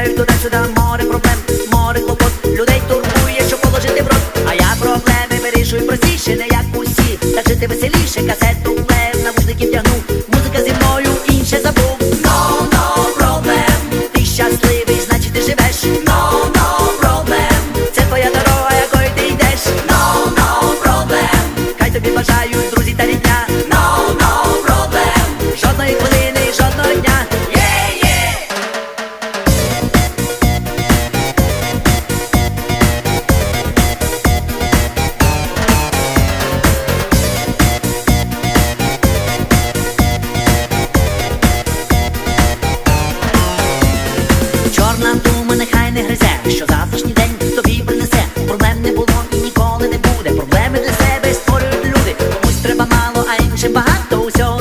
Люди туди-сюди, море проблем, море клопот. Людей турбує, що положити в рот. А я проблеми вирішую простіше, не як усі. Так жити веселіше, касету плев, навушники втягнув. Музика зі мною інше забув. No, no problem. Ти щасливий, значить ти живеш. No, no problem. Це твоя дорога, якою ти йдеш. No, no problem. Хай тобі бажають друзі та рідня. No, no problem. Жодної хвилини, жодного дня. Sống